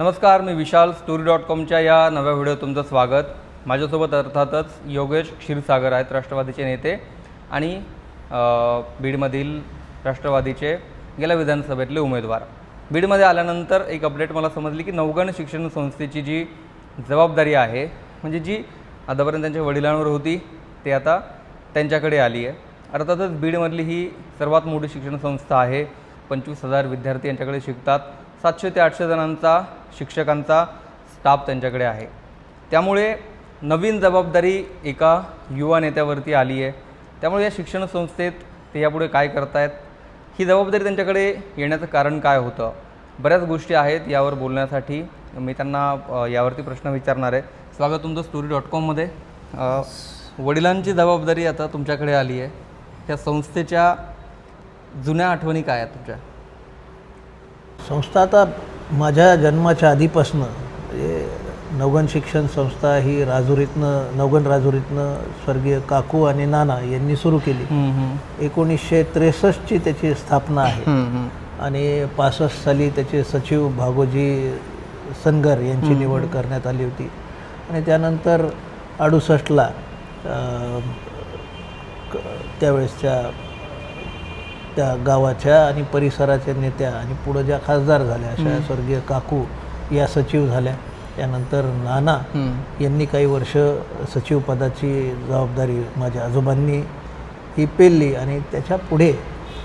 नमस्कार मी विशाल story dot कॉमच्या या नव्या व्हिडिओ तुमचं स्वागत. माझ्यासोबत अर्थातच योगेश क्षीरसागर आहेत राष्ट्रवादीचे नेते आणि बीडमधील राष्ट्रवादीचे गेल्या विधानसभेतले उमेदवार. बीडमध्ये आल्यानंतर एक अपडेट मला समजली की नवगण शिक्षण संस्थेची जी जबाबदारी आहे म्हणजे जी आतापर्यंत त्यांच्या वडिलांवर होती ते आता त्यांच्याकडे आली आहे. अर्थातच बीडमधली ही सर्वात मोठी शिक्षण संस्था आहे. पंचवीस हजार विद्यार्थी यांच्याकडे शिकतात. सातशे ते आठशे जणांचा शिक्षकांचा स्टाफ त्यांच्याकडे आहे. त्यामुळे नवीन जबाबदारी एका युवा नेत्यावरती आली आहे. त्यामुळे या शिक्षण संस्थेत ते यापुढे काय करतायत? ही जबाबदारी त्यांच्याकडे येण्याचं कारण काय होतं? बऱ्याच गोष्टी आहेत यावर बोलण्यासाठी. मी त्यांना यावरती प्रश्न विचारणार आहे. स्वागत तुमचं स्टोरी डॉट कॉममध्ये वडिलांची जबाबदारी आता तुमच्याकडे आली आहे. त्या संस्थेच्या जुन्या आठवणी काय आहेत तुमच्या? संस्था आता माझ्या जन्माच्या आधीपासनं म्हणजे नवगण शिक्षण संस्था ही राजुरीतनं नवगण राजुरीतनं स्वर्गीय काकू आणि नाना यांनी सुरू केली. एकोणीसशे त्रेसष्टची त्याची स्थापना आहे. आणि पासष्ट साली त्याचे सचिव भागोजी सनगर यांची निवड करण्यात आली होती. आणि त्यानंतर अडुसष्टला त्यावेळेसच्या त्या गावाच्या आणि परिसराच्या नेत्या आणि पुढं ज्या खासदार झाल्या अशा स्वर्गीय काकू या सचिव झाल्या. त्यानंतर नाना यांनी काही वर्ष सचिव पदाची जबाबदारी माझ्या आजोबांनी ही पेलली आणि त्याच्या पुढे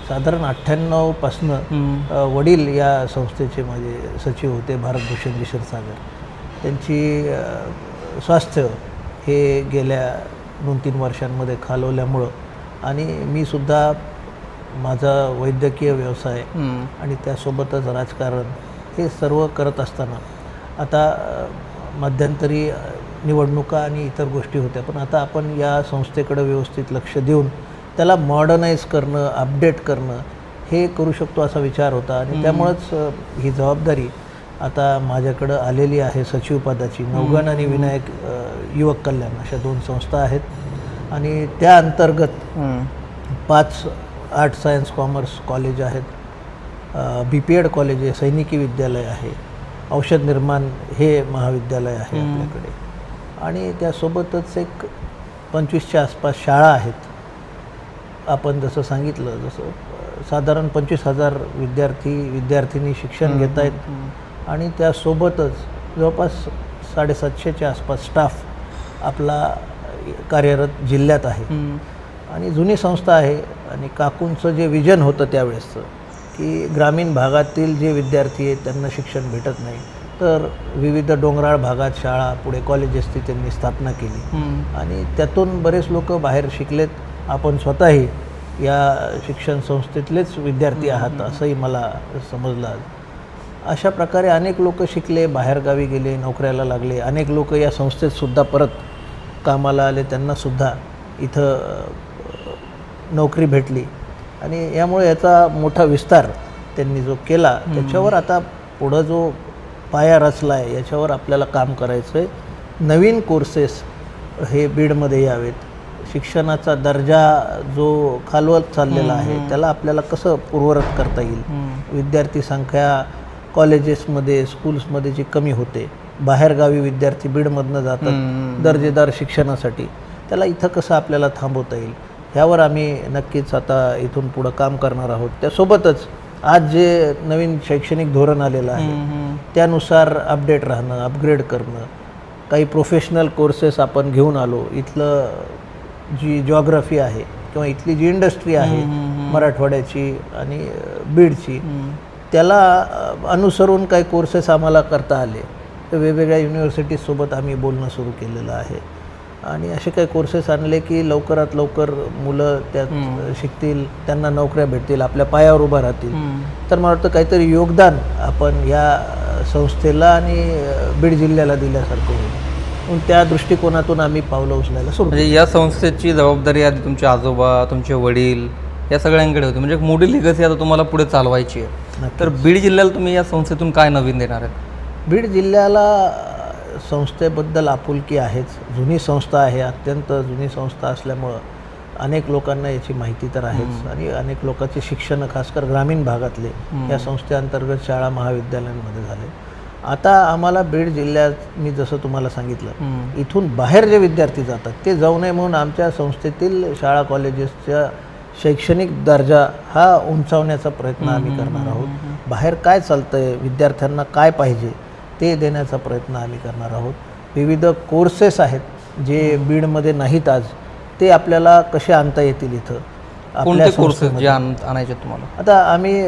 साधारण अठ्ठ्याण्णवपासनं वडील या संस्थेचे माझे सचिव होते भारतभूषणजी क्षीरसागर त्यांची स्वास्थ्य हे गेल्या दोन तीन वर्षांमध्ये खालवल्यामुळं आणि मी सुद्धा माझा वैद्यकीय व्यवसाय आणि त्यासोबतच राजकारण हे सर्व करत असताना आता मध्यंतरी निवडणुका आणि इतर गोष्टी होत्या पण आता आपण या संस्थेकडे व्यवस्थित लक्ष देऊन त्याला मॉडर्नाईज करणं अपडेट करणं हे करू शकतो असा विचार होता. आणि त्यामुळंच ही जबाबदारी आता माझ्याकडं आलेली आहे सचिव पदाची नवगण आणि विनायक युवक कल्याण अशा दोन संस्था आहेत. आणि त्या अंतर्गत पाच आर्ट सायन्स कॉमर्स कॉलेज आहेत. बी पी एड कॉलेज आहे सैनिकी विद्यालय आहे. औषध निर्माण हे महाविद्यालय आहे आपल्याकडे. आणि त्यासोबतच एक पंचवीसच्या आसपास शाळा आहेत. आपण जसं सांगितलं जसं साधारण पंचवीस हजार विद्यार्थी विद्यार्थिनी शिक्षण घेत आहेत आणि त्यासोबतच जवळपास साडेसातशेच्या आसपास स्टाफ आपला कार्यरत जिल्ह्यात आहे. आणि जुनी संस्था आहे. आणि काकूंचं जे विजन होतं त्यावेळेसचं की ग्रामीण भागातील जे विद्यार्थी आहेत त्यांना शिक्षण भेटत नाही. तर विविध डोंगराळ भागात शाळा पुढे कॉलेजेसची त्यांनी स्थापना केली. आणि त्यातून बरेच लोक बाहेर शिकलेत. आपण स्वतःही या शिक्षण संस्थेतलेच विद्यार्थी आहात असंही मला समजलं आज. अशा प्रकारे अनेक लोक शिकले बाहेरगावी गेले नोकऱ्याला लागले. अनेक लोक या संस्थेत सुद्धा परत कामाला आले. त्यांनासुद्धा इथं नोकरी भेटली. आणि यामुळे याचा मोठा विस्तार त्यांनी जो केला त्याच्यावर आता पुढं जो पाया रचला आहे याच्यावर आपल्याला काम करायचं आहे नवीन कोर्सेस हे बीडमध्ये यावेत. शिक्षणाचा दर्जा जो खालवत चाललेला आहे त्याला आपल्याला कसं पूर्वरत करता येईल? विद्यार्थी संख्या कॉलेजेसमध्ये स्कूल्समध्ये जी कमी होते बाहेरगावी विद्यार्थी बीडमधनं जातात दर्जेदार शिक्षणासाठी त्याला इथं कसं आपल्याला थांबवता येईल? ह्यावर आम्ही नक्कीच आता इथून पुढं काम करणार आहोत. त्यासोबतच आज जे नवीन शैक्षणिक धोरण आलेलं आहे त्यानुसार अपडेट राहणं अपग्रेड करणं काही प्रोफेशनल कोर्सेस आपण घेऊन आलो. इथलं जी जॉग्रफी आहे किंवा इथली जी इंडस्ट्री आहे मराठवाड्याची आणि बीडची त्याला अनुसरून काही कोर्सेस आम्हाला करता आले. तर वेगवेगळ्या युनिव्हर्सिटीजसोबत आम्ही बोलणं सुरू केलेलं आहे. आणि असे काही कोर्सेस आणले की लवकरात लवकर मुलं त्यात शिकतील त्यांना नोकऱ्या भेटतील आपल्या पायावर उभं राहतील. तर मला वाटतं काहीतरी योगदान आपण या संस्थेला आणि बीड जिल्ह्याला दिल्यासारखं होईल. त्या दृष्टिकोनातून आम्ही पावलं उचलायला सुरू म्हणजे या संस्थेची जबाबदारी आधी तुमचे आजोबा तुमचे वडील या सगळ्यांकडे होती. म्हणजे मोठी लिगसी आता तुम्हाला पुढे चालवायची आहे. तर बीड जिल्ह्याला तुम्ही या संस्थेतून काय नवीन देणार आहेत? बीड जिल्ह्याला संस्थेबद्दल आपुलकी आहेच. जुनी संस्था आहे अत्यंत जुनी संस्था असल्यामुळं अनेक लोकांना याची माहिती तर आहेच. आणि अनेक लोकांचे शिक्षण खासकर ग्रामीण भागातले या संस्थेअंतर्गत शाळा महाविद्यालयांमध्ये झाले. आता आम्हाला बीड जिल्ह्यात मी जसं तुम्हाला सांगितलं. इथून बाहेर जे विद्यार्थी जातात ते जाऊ नये म्हणून आमच्या संस्थेतील शाळा कॉलेजेसच्या शैक्षणिक दर्जा हा उंचावण्याचा प्रयत्न आम्ही करणार आहोत. बाहेर काय चालतंय विद्यार्थ्यांना काय पाहिजे ते देण्याचा प्रयत्न आम्ही करणार आहोत. विविध कोर्सेस आहेत जे बीडमध्ये नाहीत आज. ते आपल्याला कसे आणता येतील इथं? कोणते कोर्सेस जे आणायचे तुम्हाला? आता आम्ही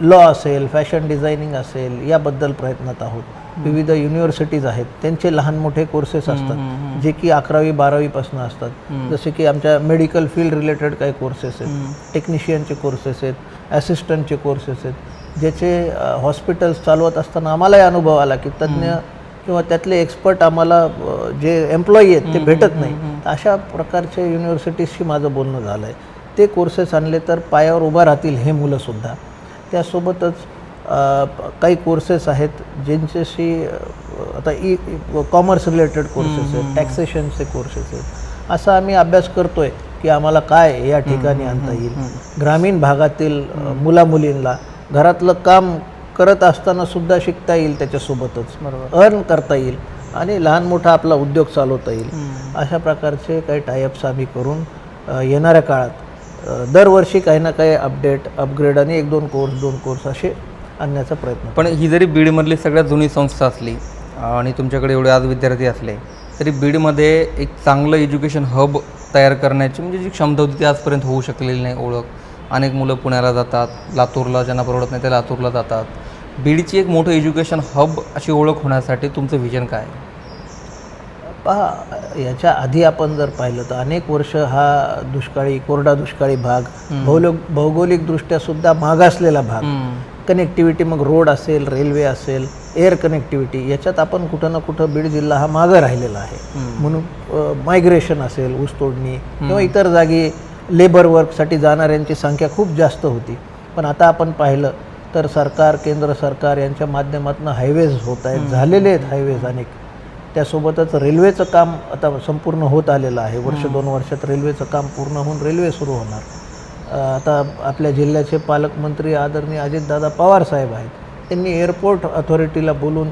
लॉ असेल फॅशन डिझायनिंग असेल याबद्दल प्रयत्नात आहोत. विविध युनिव्हर्सिटीज आहेत. त्यांचे लहान मोठे कोर्सेस असतात जे की अकरावी बारावीपासून असतात. जसे की आमच्या मेडिकल फील्ड रिलेटेड काही कोर्सेस आहेत. टेक्निशियनचे कोर्सेस आहेत ॲसिस्टंटचे कोर्सेस आहेत. ज्याचे हॉस्पिटल्स चालवत असताना आम्हालाही अनुभव आला की तज्ज्ञ किंवा त्यातले एक्सपर्ट आम्हाला जे एम्प्लॉई आहेत ते भेटत नाही. अशा प्रकारच्या युनिव्हर्सिटीजशी माझं बोलणं झालं आहे ते कोर्सेस आणले तर पायावर उभा राहतील हे मुलंसुद्धा त्यासोबतच काही कोर्सेस आहेत ज्यांच्याशी आता ई कॉमर्स रिलेटेड कोर्सेस आहेत टॅक्सेशनचे कोर्सेस आहेत. असा आम्ही अभ्यास करतोय की आम्हाला काय या ठिकाणी आणता येईल. ग्रामीण भागातील मुलामुलींना घरातलं काम करत असताना सुद्धा शिकता येईल त्याच्यासोबतच. अर्न करता येईल आणि लहान मोठा आपला उद्योग चालवता येईल. अशा प्रकारचे काही टायअप्स आम्ही करून येणाऱ्या काळात दरवर्षी काही ना काही अपडेट अपग्रेड आणि एक दोन कोर्स दोन कोर्स असे आणण्याचा प्रयत्न पण ही जरी बीडमधली सगळ्यात जुनी संस्था असली आणि तुमच्याकडे एवढे आज विद्यार्थी असले तरी बीडमध्ये एक चांगलं एज्युकेशन हब तयार करण्याची म्हणजे जी क्षमता होती ती आजपर्यंत होऊ शकलेली नाही ओळख. अनेक मुलं पुण्याला जातात लातूरला ज्यांना परवडत नाही ते लातूरला जातात. बीडची एक मोठं एज्युकेशन हब अशी ओळख होण्यासाठी तुमचं व्हिजन काय? आहे? पहा याच्या आधी आपण जर पाहिलं तर अनेक वर्ष हा दुष्काळी कोरडा दुष्काळी भाग भौलो भौगोलिकदृष्ट्या सुद्धा मागासलेला भाग. कनेक्टिव्हिटी मग रोड असेल रेल्वे असेल एअर कनेक्टिव्हिटी याच्यात आपण कुठं ना कुठं बीड जिल्हा हा मागं राहिलेला आहे. म्हणून मायग्रेशन असेल ऊसतोडणी किंवा इतर जागी लेबर वर्कसाठी जाणाऱ्यांची संख्या खूप जास्त होती. पण आता आपण पाहिलं तर सरकार केंद्र सरकार यांच्या माध्यमातून हायवेज होत आहेत. झालेले आहेत हायवेज अनेक. त्यासोबतच रेल्वेचं काम आता संपूर्ण होत आलेलं आहे. वर्ष दोन वर्षात रेल्वेचं काम पूर्ण होऊन रेल्वे सुरू होणार. आता आपल्या जिल्ह्याचे पालकमंत्री आदरणीय अजितदादा पवार साहेब आहेत. त्यांनी एअरपोर्ट अथॉरिटीला बोलून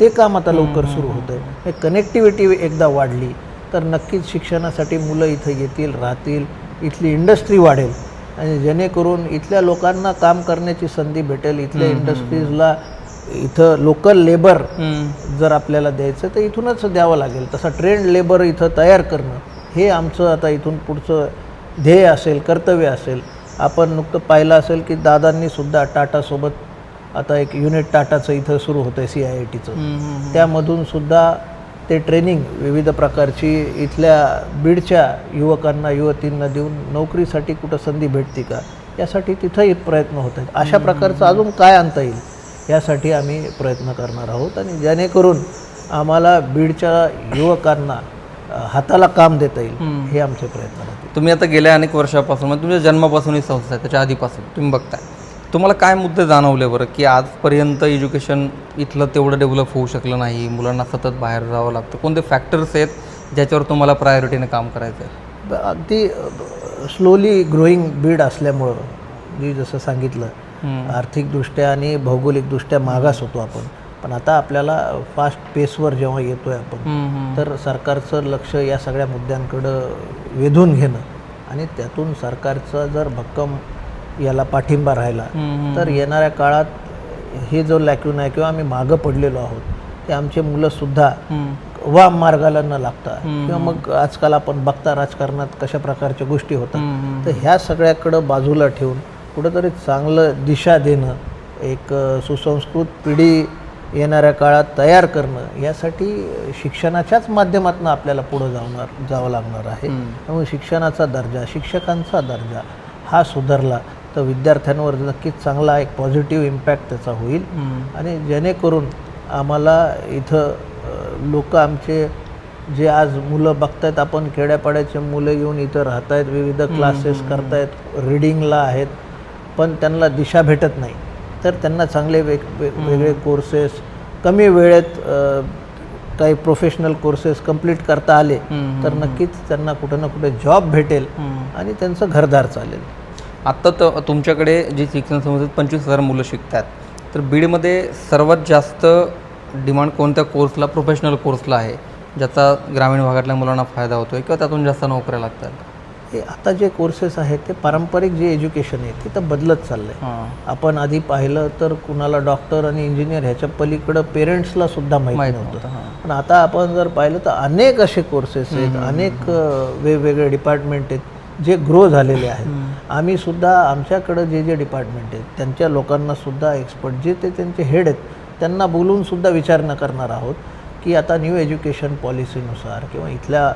ते काम आता लवकर सुरू होतं आहे कनेक्टिव्हिटी एकदा वाढली तर नक्कीच शिक्षणासाठी मुलं इथं येतील राहतील. इथली इंडस्ट्री वाढेल. आणि जेणेकरून इथल्या लोकांना काम करण्याची संधी भेटेल. इथल्या इंडस्ट्रीजला इथं लोकल लेबर जर आपल्याला द्यायचं तर इथूनच द्यावं लागेल. तसा ट्रेंड लेबर इथं तयार करणं हे आमचं आता इथून पुढचं ध्येय असेल कर्तव्य असेल. आपण नुकतं पाहिलं असेल की दादांनी सुद्धा टाटासोबत आता एक युनिट टाटाचं इथं सुरू होतं आहे सी आय आय टीचं. त्यामधून सुद्धा ते ट्रेनिंग विविध प्रकारची इथल्या बीडच्या युवकांना युवतींना देऊन नोकरीसाठी कुठं संधी भेटते का? यासाठी तिथंही प्रयत्न होत आहेत. अशा प्रकारचं अजून काय आणता येईल? यासाठी आम्ही प्रयत्न करणार आहोत आणि जेणेकरून आम्हाला बीडच्या युवकांना हाताला काम देता येईल हे आमचे प्रयत्न तुम्ही आता गेल्या अनेक वर्षापासून म्हणजे तुमच्या जन्मापासून ही संस्था आहे त्याच्या आधीपासून. तुम्ही बघताय. तुम्हाला काय मुद्दे जाणवले बरं की आजपर्यंत एज्युकेशन इथलं तेवढं डेव्हलप होऊ शकलं नाही? मुलांना सतत बाहेर जावं लागतं. कोणते फॅक्टर्स आहेत ज्याच्यावर तुम्हाला प्रायोरिटीने काम करायचं आहे? अगदी स्लोली ग्रोईंग बीड असल्यामुळं मी जसं सांगितलं आर्थिकदृष्ट्या आणि भौगोलिकदृष्ट्या मागास होतो आपण. पण आता आपल्याला फास्ट पेसवर जेव्हा येतोय आपण तर सरकारचं लक्ष या सगळ्या मुद्द्यांकडं वेधून घेणं आणि त्यातून सरकारचा जर भक्कम याला पाठिंबा राहिला. तर येणाऱ्या काळात हे जो लॅक्यून आहे किंवा आम्ही मागं पडलेलो आहोत ते आमचे मुलंसुद्धा वाम मार्गाला न लागता किंवा मग आजकाल आपण बघता राजकारणात कशा प्रकारच्या गोष्टी होतात. तर ह्या सगळ्याकडं बाजूला ठेवून कुठंतरी चांगलं दिशा देणं एक सुसंस्कृत पिढी येणाऱ्या काळात तयार करणं यासाठी शिक्षणाच्याच माध्यमातून आपल्याला पुढं जावणार जावं लागणार आहे. त्यामुळे शिक्षणाचा दर्जा शिक्षकांचा दर्जा हा सुधारला. तर विद्यार्थ्यांवर नक्कीच चांगला एक पॉझिटिव्ह इम्पॅक्ट त्याचा होईल. आणि जेणेकरून आम्हाला इथं लोक आमचे जे आज मुलं बघतायत आपण खेड्यापाड्याचे मुलं येऊन इथं राहत आहेत विविध क्लासेस करतायत रिडिंगला आहेत पण त्यांना दिशा भेटत नाही. तर त्यांना चांगले वेग वेग- वेगळे कोर्सेस कमी वेळेत काही प्रोफेशनल कोर्सेस कंप्लीट करता आले तर नक्कीच त्यांना कुठं ना कुठे जॉब भेटेल आणि त्यांचं घरदार चालेल. आत्ता तर तुमच्याकडे जी शिक्षण संस्थेत पंचवीस हजार मुलं शिकतात तर बीडमध्ये सर्वात जास्त डिमांड कोणत्या कोर्सला प्रोफेशनल कोर्सला आहे ज्याचा ग्रामीण भागातल्या मुलांना फायदा होतो आहे किंवा त्यातून जास्त नोकऱ्या लागतात? हे आता जे कोर्सेस आहेत ते पारंपरिक जे एज्युकेशन आहे ते तर बदलत चाललं आहे आपण आधी पाहिलं तर कुणाला डॉक्टर आणि इंजिनियर ह्याच्या पलीकडं पेरेंट्सला सुद्धा माहीत नव्हतं. पण आता आपण जर पाहिलं तर अनेक असे कोर्सेस आहेत अनेक वेगवेगळे डिपार्टमेंट आहेत. जे ग्रो झालेले आहेत. आम्ही सुद्धा आमच्याकडं जे जे डिपार्टमेंट आहेत त्यांच्या लोकांना सुद्धा एक्सपर्ट जे ते त्यांचे हेड आहेत त्यांना बोलून सुद्धा विचारणा करणार आहोत की आता न्यू एज्युकेशन पॉलिसीनुसार किंवा इथल्या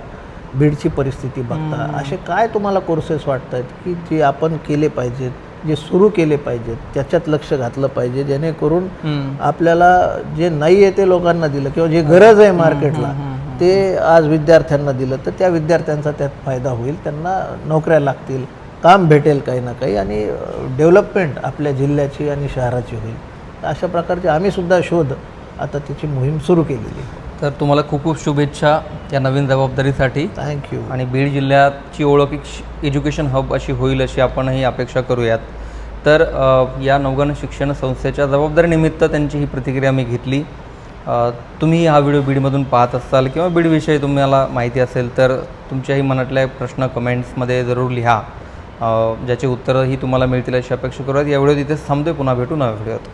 बीडची परिस्थिती बघता असे काय तुम्हाला कोर्सेस वाटत आहेत की जे आपण केले पाहिजेत जे सुरू केले पाहिजेत त्याच्यात लक्ष घातलं पाहिजे जेणेकरून. आपल्याला जे नाही आहे ते लोकांना दिलं किंवा जे गरज आहे मार्केटला ते आज विद्यार्थ्यांना दिलं तर त्या विद्यार्थ्यांचा त्यात फायदा होईल. त्यांना नोकऱ्या लागतील काम भेटेल काही ना काही आणि डेव्हलपमेंट आपल्या जिल्ह्याची आणि शहराची होईल. अशा प्रकारचे आम्ही सुद्धा शोध आता त्याची मोहीम सुरू केलेली आहे. तर तुम्हाला खूप खूप शुभेच्छा या नवीन जबाबदारीसाठी. थँक्यू आणि बीड जिल्ह्याची ओळख एक श- एज्युकेशन हब अशी होईल अशी आपणही अपेक्षा करूयात. तर या नवगण शिक्षण संस्थेच्या जबाबदारीनिमित्त त्यांची ही प्रतिक्रिया मी घेतली. तुम्ही हा व्हिडिओ बीडमधून पाहत असाल किंवा बीडविषयी तुम्हाला माहिती असेल तर तुमच्याही मनातले प्रश्न कमेंट्समध्ये जरूर लिहा. ज्याची उत्तरंही तुम्हाला मिळतील अशी अपेक्षा करूयात. या व्हिडिओ तिथेच थांबतोय पुन्हा भेटू नव्या व्हिडिओत.